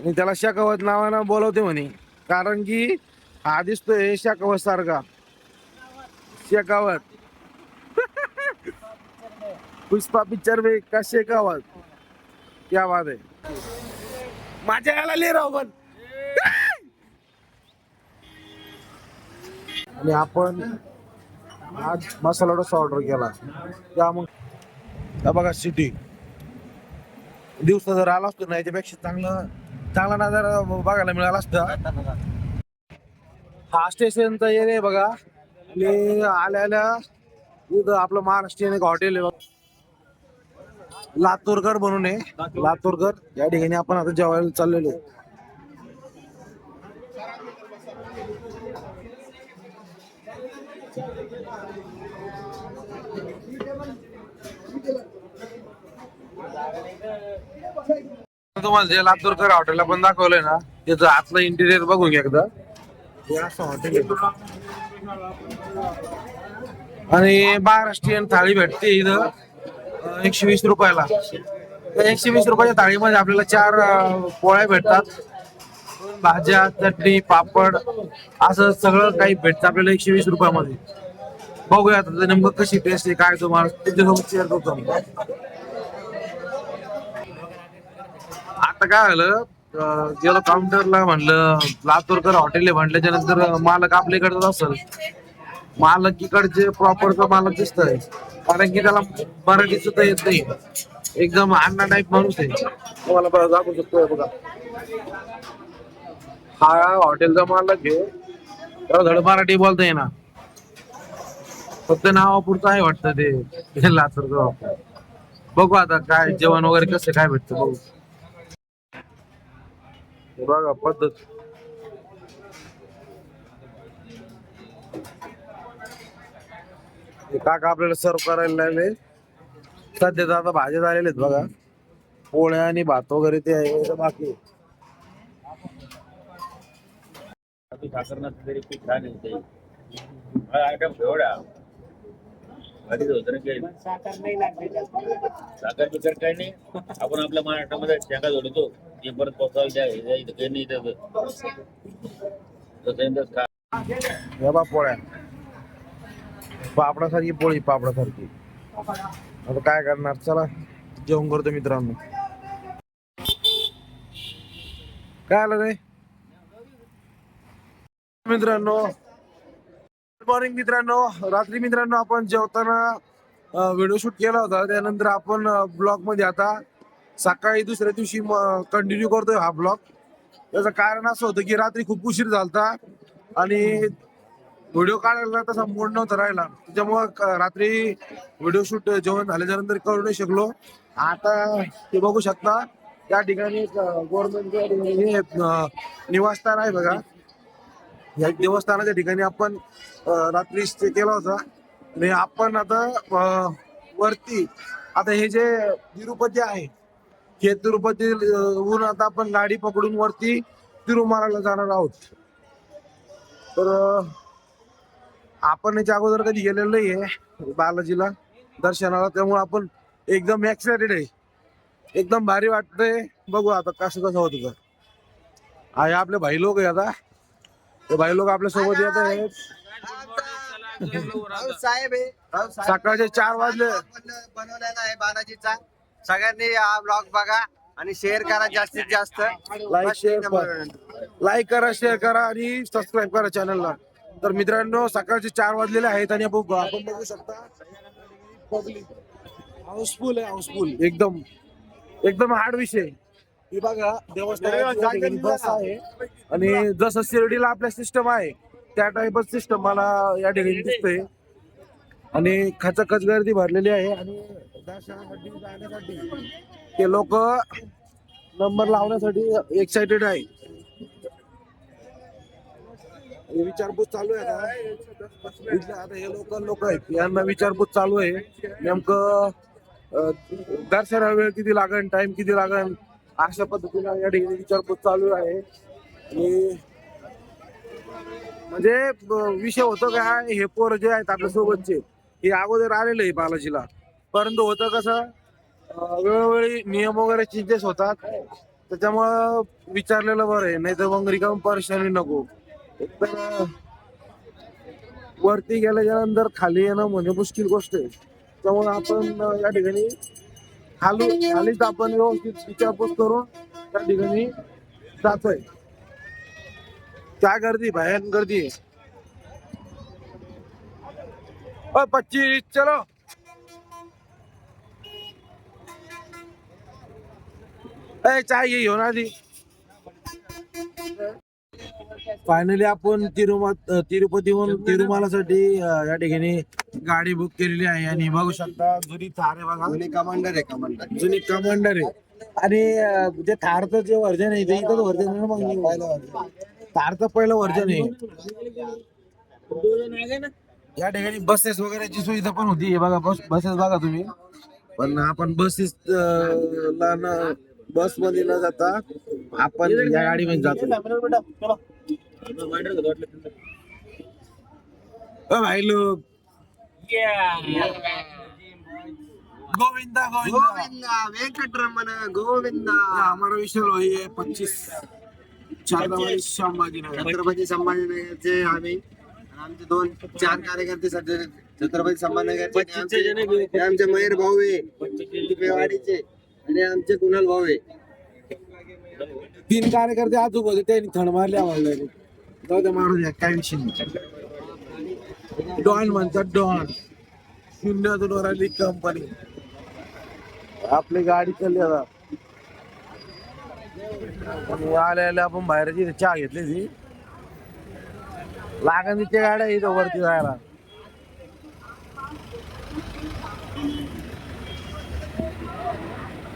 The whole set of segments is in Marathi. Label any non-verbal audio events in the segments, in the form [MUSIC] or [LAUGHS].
आणि त्याला शेखावत नावानं बोलवते म्हणे. कारण की हा दिसतोय शाखावत सारखा. शेकावत पुष्पा पिक्चर में का शेकावत क्या बात आहे. माझ्या याला ले राव पण. आणि आपण आज मसाला डोसा ऑर्डर केला. त्या मग. त्या बघा सिटी दिवसा जर आला असतो ना याच्यापेक्षा चांगलं चांगला नजारा बघायला मिळाला असतं. हा स्टेशनचा एरिया आहे बघा. आणि आल्या आल्या इथं आपलं महाराष्ट्रीयन एक हॉटेल आहे लातूरकर म्हणून आहे. लातूरकर. या ठिकाणी आपण आता जेवायला चाललेलो आहे. तुम्हाला जे लातूरकर हॉटेलला पण दाखवलंय ना त्याचं आतलं इंटिरियर बघून घ्या एकदा. हे असं हॉटेल आहे आणि महाराष्ट्रीयन थाळी भेटते इथं एकशे वीस रुपयाला. एकशे वीस रुपयाच्या थाळीमध्ये आपल्याला चार पोळ्या भेटतात. भाज्या चटणी पापड असं सगळं काही भेटतं आपल्याला एकशे वीस रुपयामध्ये. बघूया आता नेमकं कशी टेस्ट आहे काय तुम्हाला तुमच्यासोबत शेअर करतो मी. आता काय झालं अं, गेलो काउंटरला म्हणलं लातूरकर हॉटेल आहे म्हटल्याच्या नंतर मालक आपल्याकडे असेल. मालक इकडचे प्रॉपरचा मालक दिसतोय कारण की त्याला मराठी सुद्धा येत नाही. एकदम अण्णा टाईप माणूस आहे. तुम्हाला बघा दाखवू शकतो बघा. हा हॉटेलचा मालक आहे. त्याला धड मराठी बोलता येईना. फक्त नावापुरतं आहे वाटतं ते. [LAUGHS] लातूरचं. बघू आता काय जेवण वगैरे कसं काय भेटतं बघू. बघा पद्धत. हे काका आपल्याला सर्व करायला लागले. सध्या तर आता भाज्या झालेले आहेत बघा. पोळ्या आणि भात वगैरे ते आहे बाकी तरी पीठ छान येते आयटम एवढा. घरीच होतं ना काही. साखर बिकर काही नाही. आपण आपल्या महाराष्ट्रामध्ये शेंगा जोडतो. ते परत पोचायला द्या हे द्या, इथं काही नाही त्याचं. तसं बा पोळ्या. पापडासारखी पोळी पापडासारखी. आता काय करणार? चला जेवण करतो मित्रांनो. काय आलं रे? मित्रांनो गुड मॉर्निंग मित्रांनो. रात्री मित्रांनो आपण जेवताना व्हिडिओ शूट केला होता. त्यानंतर आपण ब्लॉगमध्ये आता सकाळी दुसऱ्या दिवशी कंटिन्यू करतोय हा ब्लॉग त्याचं कारण असं होतं की रात्री खूप उशीर झालता आणि व्हिडिओ काढायला तसा मूड नव्हता राहिला. त्याच्यामुळं क- रात्री व्हिडिओ शूट जेवण झाल्याच्यानंतर करू नाही शकलो. आता ते बघू शकता त्या ठिकाणी गव्हर्नमेंटच्या हे निवासस्थान आहे बघा. या देवस्थानाच्या ठिकाणी आपण रात्री स्टे केला होता. आणि आपण आता वरती आता हे जे तिरुपती आहे हे तिरुपती ऊन आता आपण गाडी पकडून वरती तिरुमालाला जाणार आहोत. तर आपण याच्या अगोदर कधी गेलेलो नाहीये बालाजीला दर्शनाला. त्यामुळे आपण एकदम एक्साइटेड आहे. एकदम भारी वाटतंय. बघू आता कसं कसं होतं तर. आहे आपले भाई लोक आहे आता. ते भाई लोक आपल्यासोबत येत आहेत. साहेब आहे. सकाळचे चार वाजले. बनवलेला आहे बालाजीचा. सगळ्यांनी हा ब्लॉग बघा आणि शेअर करा जास्तीत जास्त. Like share. लाईक करा. शेअर करा आणि सबस्क्राईब करा चॅनलला तर मित्रांनो सकाळचे चार वाजलेले आहेत आणि आपण आपण बघू शकता. पब्लिक हाऊसफुल आहे हाऊसफुल एकदम. एकदम हार्ड विषय. हे बघा देवस्थान बस आहे. आणि जसं शिर्डीला आपल्या सिस्टम आहे त्या टाईपच सिस्टम मला या ठिकाणी दिसतंय. आणि खचखच गर्दी भरलेली आहे आणि दर्शनासाठी जाण्यासाठी. ते लोक नंबर लावण्यासाठी एक्साइटेड आहे. हे विचारपूस चालू आहे आता. इथले आता हे लोकल लोक आहेत. यांना विचारपूस चालू आहे. नेमकं अं, दर्शना वेळ किती लागेल टाइम किती लागेल अशा पद्धतीने या ठिकाणी विचारपूस चालू आहे. आणि म्हणजे ब- विषय होतो काय हे पोर जे आहेत आपल्या सोबतचे हे अगोदर आलेले आहे बालाजीला. परंतु होतं कसं वेळोवेळी नियम वगैरे चेंजेस होतात. त्याच्यामुळं विचारलेलं बरं आहे नाही तर मग रिकाम परेशानी नको. तर वरती गेल्याच्यानंतर खाली येणं म्हणजे मुश्किल गोष्ट आहे. त्यामुळे आपण या ठिकाणी खाली खालीच आपण व्यवस्थित विचारपूस करून त्या ठिकाणी जातोय. काय गर्दी भयान गर्दी आहे. पच्चीस चलो. चाय घेऊन आधी फायनली आपण तिरुमा तिरुपतीहून तिरुमालासाठी या ठिकाणी गाडी बुक केलेली आहे आणि बघू शकता जुनी थार आहे बघा. दोन्ही कमांडर आहे कमांडर जुनी कमांडर आहे. आणि जे थारचं जे व्हर्जन आहे ते इथंच व्हर्जन आहे ना मग? पहिलं थारचं पहिलं व्हर्जन आहे. या ठिकाणी बसेस वगैरेची सुविधा पण होती. हे बघा बस बसेस बघा तुम्ही. पण आपण बसेस ला न बसमध्ये न जाता आपण या गाडीमध्ये जातो. ओ भाई लोग गोविंदा गोविंदा. गोविंदा वेंकटरमण गोविंदा. हा, हमारा विशाल भाई है पच्चीस छत्रपती संभाजीनगर. छत्रपती संभाजीनगरचे आम्ही. आमचे दोन चार कार्यकर्ते सध्या छत्रपती संभाजीनगरचे. आमचे आमचे मयूर भाऊ आहे. टिपेवाडीचे आणि आमचे कुणाल भाऊ आहे. तीन कार्यकर्ते आज अचूक होते त्यांनी थण मारले आम्हाला जाऊ द्या मारू द्या काय विषय नाही. डॉन म्हणतात डॉन. शून्यातून वर आली कंपनी आपली गाडी चालली आता. आणि आल्या आपण बाहेरची चहा घेतली ती लागण तिच्या गाड्या इथं वरती जायला.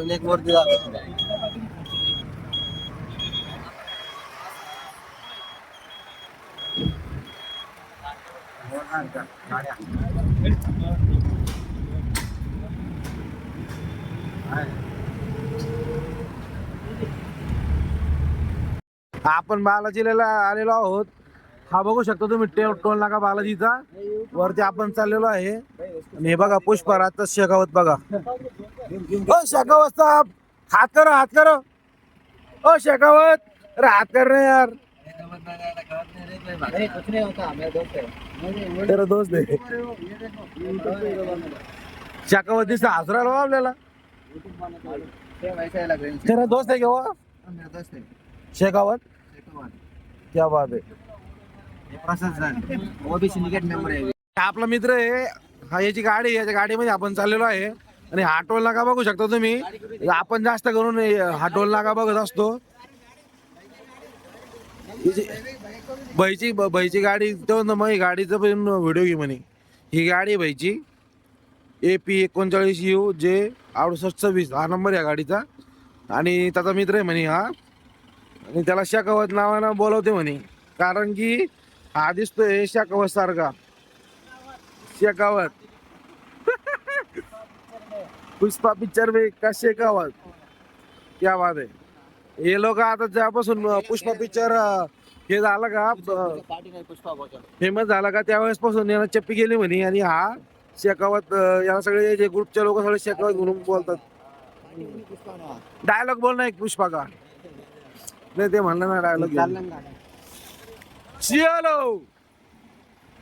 अजून एक वरती आपण बालाजीला आलेलो आहोत. हा बघू शकता तुम्ही टे- टोल नाका बालाजीचा. वरती आपण चाललेलो आहे. आणि हे बघा पुष्पराजचा शेगावत बघा. ओ शेगावत साहब हात करो हात करो. ओ शेखावत अरे हात कर रे यार. तेरा दोस्त आहे शेगावत दिसत हसरा आपल्याला. तेरा दोस्त आहे केव्हा शेखावत क्या बात आहे. ओबीसी मेंबर आहे आपला मित्र आहे हा याची गाडी आहे, याच्या गाडीमध्ये आपण चाललेलो आहे. आणि हा टोल नाका बघू शकता तुम्ही. आपण जास्त करून हा टोल नाका बघत असतो. भाईची बैची ब- गाडी तो मग गाडीचं पण व्हिडिओ घे म्हणे. ही गाडी आहे ए पी एकोणचाळीस यू जे अडुसष्ट सव्वीस हा नंबर आहे या गाडीचा. आणि त्याचा मित्र आहे म्हणे हा. आणि त्याला शाकावत नावानं बोलवते म्हणे. कारण की हा दिसतोय शाकावत सारखा. शेकावत पुष्पा पिक्चर में का आवाज क्या बात आहे. हे लोक आता ज्यापासून पुष्पा पिक्चर हे झालं का फेमस झाला का त्यावेळेस पासून याला चप्पी गेली म्हणे. आणि हा शेकावत याला सगळे जे ग्रुपचे लोक सगळे शेकावत म्हणून बोलतात. डायलॉग बोल ना एक पुष्पा का? नाही ते म्हणलं ना डायलॉग चियालो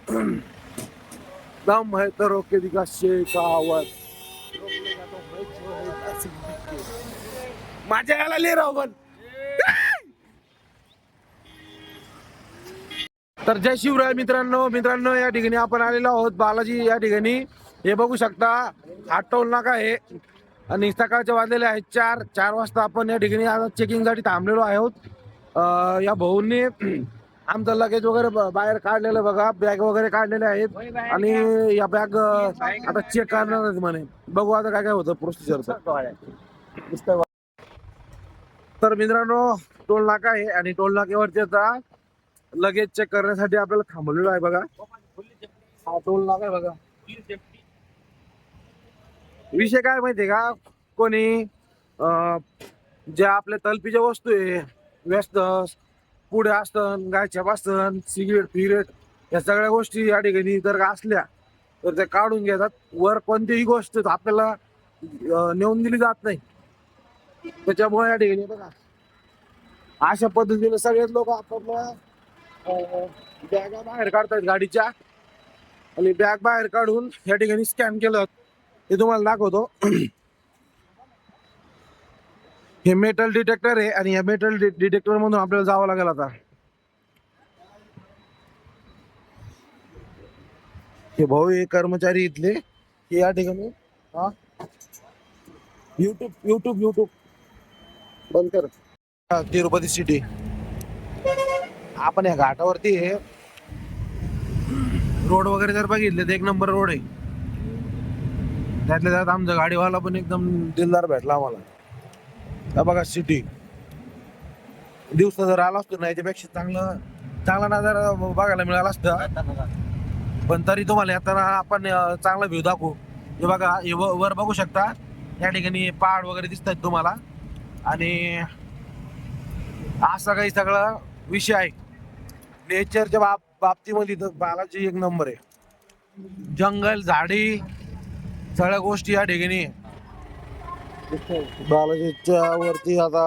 [CLEARS THROAT] दम है तो रोके दिखा शेकावत माझ्या याला ले राव पण. तर जय शिवराय मित्रांनो मित्रांनो या ठिकाणी आपण आलेलो आहोत. बालाजी या ठिकाणी. हे बघू शकता हा टोल नाका हे. आणि सकाळचे वाजलेले आहेत चार चार वाजता आपण या ठिकाणी आता चेकिंगसाठी थांबलेलो आहोत. या भाऊंनी आमचं लगेज वगैरे बाहेर काढलेलं बघा बॅग वगैरे काढलेले आहेत. आणि या बॅग आता चेक करणार म्हणे. बघू आता काय काय होतं प्रोसिजर तर मित्रांनो टोल नाका आहे आणि टोल नाक्यावरती आता लगेज चेक करण्यासाठी आपल्याला थांबवलेलो आहे बघा. हा टोल नाका आहे बघा. विषय काय माहितीये का? कोणी अं, जे आपल्या तलपीच्या वस्तू आहे व्यस्त पुढे असतं गायच्या असतं सिगरेट फिगरेट या सगळ्या गोष्टी या ठिकाणी जर असल्या तर त्या काढून घेतात. वर कोणतीही गोष्ट आपल्याला नेऊन दिली जात नाही. त्याच्यामुळे या ठिकाणी बघा. अशा पद्धतीने सगळेच लोक आपापल्या बॅगा बाहेर काढतात गाडीच्या. आणि बॅग बाहेर काढून या ठिकाणी स्कॅन केलं. हे तुम्हाला दाखवतो. [CLEARS THROAT] हे मेटल डिटेक्टर आहे आणि या मेटल डिटेक्टर मधून आपल्याला जावं लागेल आता. हे भाऊ हे कर्मचारी इथले. हे या ठिकाणी हा. युट्यूब युट्यूब युट्यूब बंद कर. तिरुपती सिटी आपण या घाटावरती आहे रोड वगैरे जर बघितले तर एक नंबर रोड आहे. त्यातल्या त्यात आमचा गाडीवाला पण एकदम दिलदार भेटला आम्हाला. बघा सिटी दिवसा जर आला असतो ना याच्यापेक्षा चांगलं चांगला नजारा बघायला मिळाला असतं. पण तरी तुम्हाला येताना आपण चांगला व्ह्यू दाखवू. हे बघा हे व- वर बघू शकता. या ठिकाणी पहाड वगैरे दिसत आहेत तुम्हाला. आणि असा काही सगळा विषय आहे. नेचरच्या बाब बाबतीमध्ये तर बालाजी एक नंबर आहे. जंगल झाडी सगळ्या गोष्टी या ठिकाणी आहे. बालाजीच्या वरती आता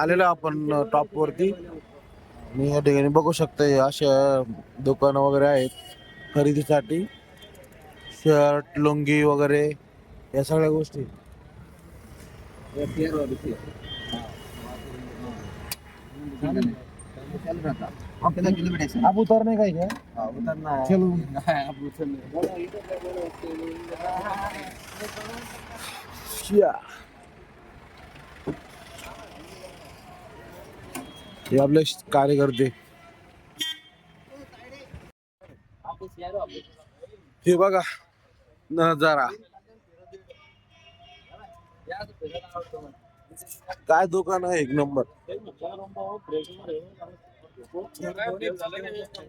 आलेलो आपण टॉप वरती. मी या ठिकाणी बघू शकते अशा दुकानं वगैरे आहेत खरेदीसाठी. शर्ट लुंगी वगैरे या सगळ्या गोष्टी. आप उतरने काय काय चलो शिया. हे आपले कार्यकर्ते हे बघा नजारा काय दुकान आहे एक नंबर?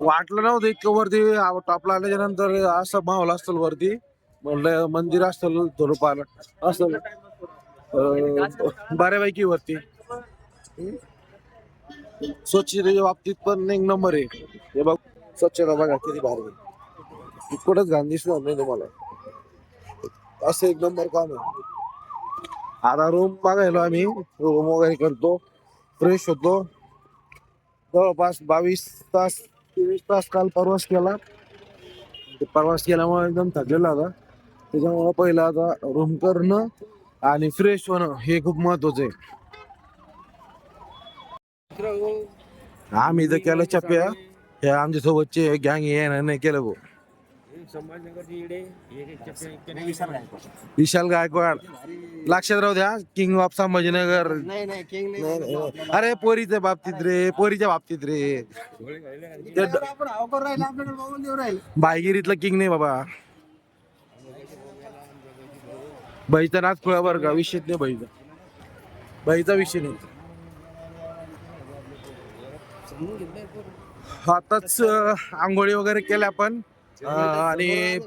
वाटलं नव्हतं इतकं वरती टॉपला आल्याच्यानंतर असं माहोल असेल वरती. म्हणलं मंदिर असेल थोडंफार असेल बऱ्यापैकी वरती. स्वच्छतेच्या बाबतीत पण एक नंबर आहे. हे बघ स्वच्छता बघा किती भारी आहे. कुठंच घाण दिसणार नाही तुम्हाला. असं एक नंबर काम आहे. आता रूम बघायलो आम्ही. रूम वगैरे करतो. फ्रेश होतो. जवळपास बावीस तास तेवीस तास काल प्रवास केला. प्रवास केल्यामुळे एकदम थकलेला होता. त्याच्यामुळे पहिलं आता रूम करणं आणि फ्रेश होणं हे खूप महत्वाचं आहे. आम्ही इथं केलं चप्प्या हे आमच्या सोबतचे गँग येणार नाही केलं भाऊ. विशाल गायकवाड. लक्षात राहू द्या किंग ऑफ संभाजीनगर. किंग अरे पोरीच्या बाबतीत रे पोरीच्या बाबतीत रे. भायगिरीतलं किंग नाही बाबा. बाईचा नाच खुळा बरं का विषयच नाही बाईचा बाईचा विषय नाही. आताच आंघोळी वगैरे केल्या आपण. आणि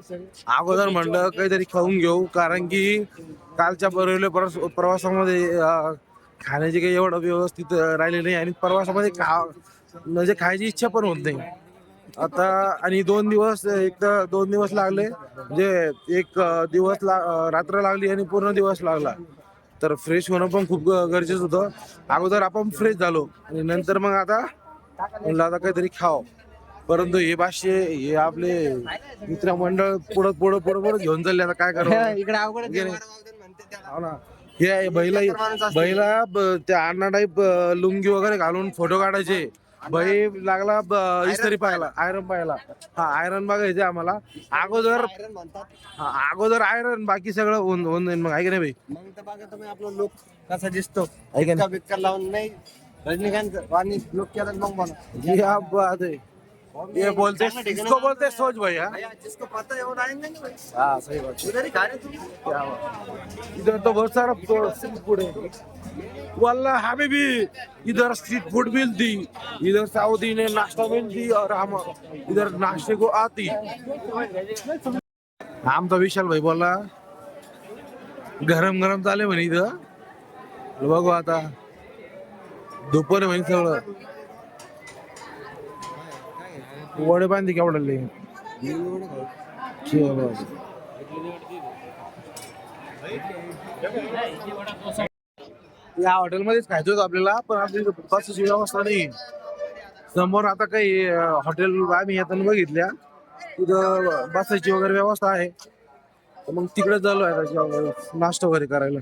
अगोदर म्हणलं काहीतरी खाऊन घेऊ कारण की कालच्या रेल्वे प्रवास प्रवासामध्ये खाण्याची काही एवढं व्यवस्थित राहिले नाही आणि प्रवासामध्ये खा म्हणजे खायची इच्छा पण होत नाही. आता आणि दोन दिवस एक तर दोन दिवस लागले म्हणजे एक दिवस ला रात्र लागली आणि पूर्ण दिवस लागला. तर फ्रेश होणं पण खूप गरजेचं होतं. अगोदर आपण फ्रेश झालो आणि नंतर मग आता म्हणलं आता काहीतरी खाव. परंतु हे भाषे हे आपले मित्रमंडळ पुढं पुढं पुढं पुढं घेऊन चालले आता काय करावं? [LAUGHS] इकडे अवघड. हो ना. हे आहे, बैला. बैला त्या अण्णा टाईप लुंगी वगैरे घालून फोटो काढायचे. बाई लागला इस्त्री पाहायला आयरन पाहायला. हा आयरन बघायचे आम्हाला. अगोदर आयरन म्हणतात हा, अगोदर आयरन बाकी सगळं होऊन होऊन जाईल मग आहे की नाही भाई? मग तर बघा तुम्ही आपला लोक कसा दिसतो. आहे का इतका बिक्कर लावून नाही. रजनीकांत वाणी लोक केला मग है ये बोलते इसको बोलते सोच भैया, जिसको पता है वो आएंगे नहीं भाई हाँ सही बात उधर ही खा रहे तुम क्या इधर तो बहुत सारा स्ट्रीट फूड है। वल्ला हमें भी इधर स्ट्रीट फूड मिलती। इधर साउथ इंडियन नाश्ता मिलती और हम इधर नाश्ते को आती। आमचा विशाल भाई बोलला गरम गरम चाले म्हणे इथं। बघू आता। दुपारी म्हणे सगळं। वडे बांधे केवढले या हॉटेलमध्येच खायचं होतं आपल्याला पण आपली इथं बसाची व्यवस्था नाही. समोर आता काही हॉटेल आम्ही येताना बघितल्या. तिथं बसायची वगैरे व्यवस्था आहे. तर मग तिकडे चालू आहे नाश्ता वगैरे करायला.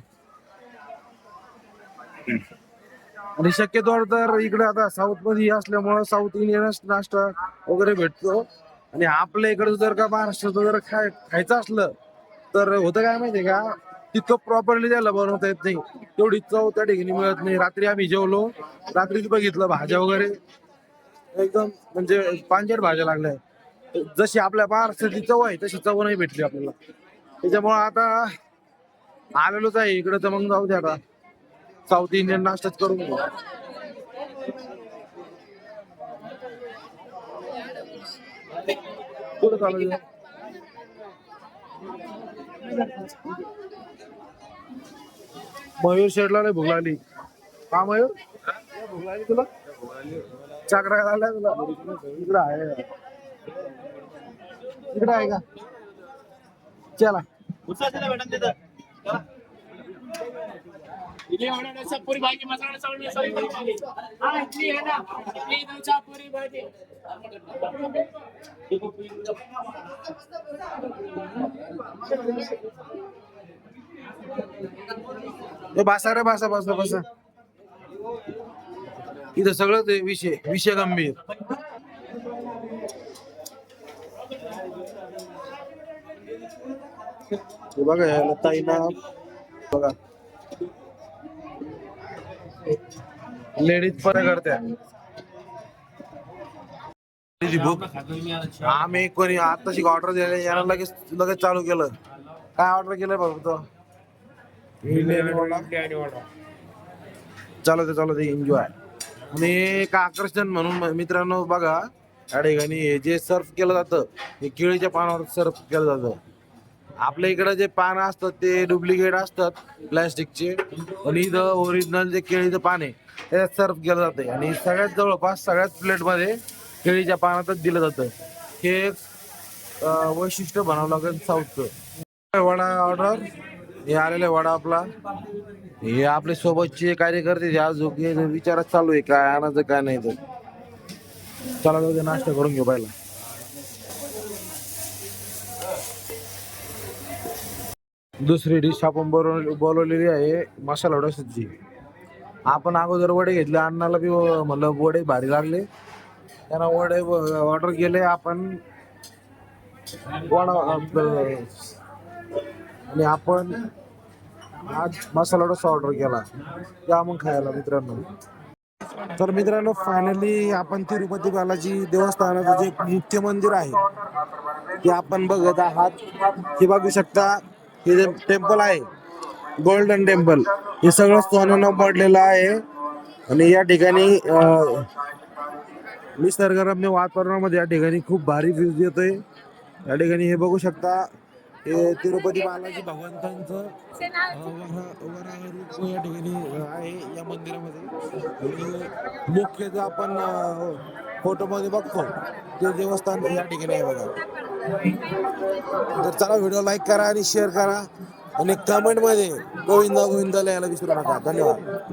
आणि शक्यतो तर इकडे आता साऊथमध्ये असल्यामुळं साऊथ इंडियन नाश्ता वगैरे भेटतो. आणि आपल्या इकडे जर का महाराष्ट्राचं जर खाय खायचं असलं तर होतं काय माहितीये का? तितकं प्रॉपरली त्याला बनवता येत नाही. तेवढी चव त्या ठिकाणी मिळत नाही. रात्री आम्ही जेवलो रात्रीच बघितलं भाज्या वगैरे. एकदम म्हणजे पांचट भाज्या लागल्या. जशी आपल्या महाराष्ट्राची चव आहे तशी चव नाही भेटली आपल्याला. त्याच्यामुळं आता आलेलोच आहे. इकडे तर मग जाऊ दे आता. साऊथ इंडियन नाश्ताच करून घेऊ कुठं चालू मयूर शेडला नाही भूक लागली. का मयूर? भूक लागली तुला चाकरा लागलाय तुला? इकडं आहे. इकडं आहे का? चला. इडली वडा पुरी भाजी मसाला सगळी भाजी. हा इडली आहे ना. इडली पुरी भाजी. बासा रे बासा बासा बासा. इथं सगळं ते विषय विषय गंभीर. बघा ताई ताईना बघा. लेडीज पण करत्या. आम्ही कोणी आताशी ऑर्डर दिले याला लगेच लगेच चालू केलं. काय ऑर्डर केलं बघ तो? इडली आणि वडा. चालू चालू एन्जॉय आणि एक आकर्षण म्हणून मित्रांनो बघा या ठिकाणी हे जे सर्व केलं जातं हे केळीच्या पानावर सर्व केलं जातं. आपल्या इकडे जे पानं असतात ते डुप्लिकेट असतात प्लॅस्टिकचे. आणि इथं ओरिजिनल जे केळीचं पान आहे त्याच्यात सर्व केलं जाते आणि सगळ्यात जवळपास सगळ्याच प्लेटमध्ये केळीच्या पानातच दिलं जातं. हे एक वैशिष्ट्य बनावं लागेल साऊथचं. वडा ऑर्डर हे आलेला वडा आपला. हे आपले सोबतचे कार्यकर्ते जे आज विचारात चालू आहे काय आणायचं काय नाही तर. चला जाऊ दे, नाश्ता करून घेऊ पाहिला दुसरी डिश आपण बनव- बोलवलेली आहे मसाला वडा सुजी आपण अगोदर वडे घेतले अण्णाला बी म्हणलं वडे भारी लागले. त्यांना वडे ऑर्डर केले आपण. वडा आणि आपण आज मसाला डोसा ऑर्डर केला. त्या मग खायला मित्रांनो. तर मित्रांनो फायनली आपण तिरुपती बालाजी देवस्थानाचं जे मुख्य मंदिर आहे ते आपण बघत आहात. हे बघू शकता हे जे टेम्पल आहे गोल्डन टेम्पल हे सगळं सोन्यानं पडलेलं आहे. आणि या ठिकाणी निसर्गरम्य वातावरणामध्ये या ठिकाणी खूप भारी व्ह्यूज येतोय या ठिकाणी हे बघू शकता हे तिरुपती बालाजी भगवंतांचं रूप या ठिकाणी आहे या मंदिरामध्ये. मुख्य जे आपण फोटोमध्ये बघतो ते देवस्थान या ठिकाणी आहे बघा. तर चला व्हिडिओ लाईक करा आणि शेअर करा. आणि कमेंटमध्ये गोविंदा गोविंदा लिहायला विसरू नका. धन्यवाद.